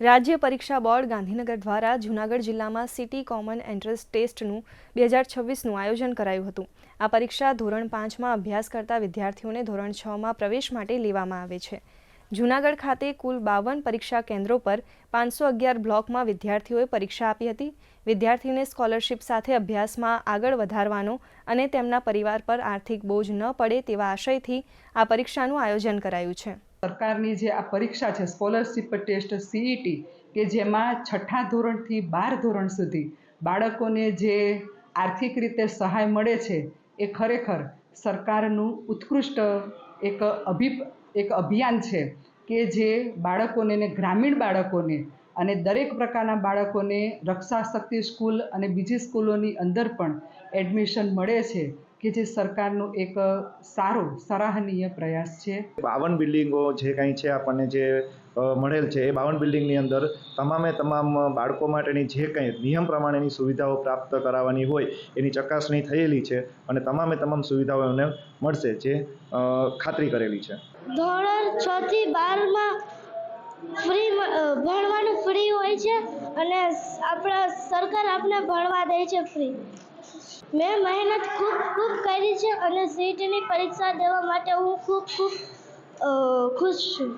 રાજ્ય પરીક્ષા બોર્ડ ગાંધીનગર દ્વારા જૂનાગઢ જિલ્લામાં સિટી કોમન એન્ટ્રન્સ ટેસ્ટનું બે હજાર છવ્વીસનું આયોજન કરાયું હતું. આ પરીક્ષા ધોરણ પાંચમાં અભ્યાસ કરતા વિદ્યાર્થીઓને ધોરણ છમાં પ્રવેશ માટે લેવામાં આવે છે. જૂનાગઢ ખાતે કુલ બાવન પરીક્ષા કેન્દ્રો પર પાંચસો અગિયાર બ્લોકમાં વિદ્યાર્થીઓએ પરીક્ષા આપી હતી. વિદ્યાર્થીને સ્કોલરશિપ સાથે અભ્યાસમાં આગળ વધારવાનો અને તેમના પરિવાર પર આર્થિક બોજ ન પડે તેવા આશયથી આ પરીક્ષાનું આયોજન કરાયું છે. સરકારની જે આ પરીક્ષા છે સ્કોલરશિપ ટેસ્ટ સીઈટી કે જેમાં છઠ્ઠા ધોરણથી બાર ધોરણ સુધી બાળકોને જે આર્થિક રીતે સહાય મળે છે, એ ખરેખર સરકારનું ઉત્કૃષ્ટ એક અભિ એક અભિયાન છે કે જે બાળકોને ને ગ્રામીણ બાળકોને અને દરેક પ્રકારના બાળકોને રક્ષા શક્તિ સ્કૂલ અને બીજી સ્કૂલોની અંદર પણ એડમિશન મળે છે. કે જે સરકારનું એક સારો સરાહનીય પ્રયાસ છે. બાવન બિલ્ડિંગો જે કાંઈ છે આપણને જે મળેલ છે એ બાવન બિલ્ડિંગની અંદર તમામે તમામ બાળકો માટેની જે કંઈ નિયમ પ્રમાણેની સુવિધાઓ પ્રાપ્ત કરાવવાની હોય એની ચકાસણી થયેલી છે અને તમામે તમામ સુવિધાઓ એમને મળશે જે ખાતરી કરેલી છે. ધોરણ છ થી બારમાં ફ્રી ભણવાનું ફ્રી હોય છે અને આપણા સરકાર આપણે ભણવા દે છે ફ્રી. મેં મહેનત ખૂબ ખૂબ કરી છે અને સીટની પરીક્ષા દેવા માટે હું ખૂબ ખૂબ ખુશ છું.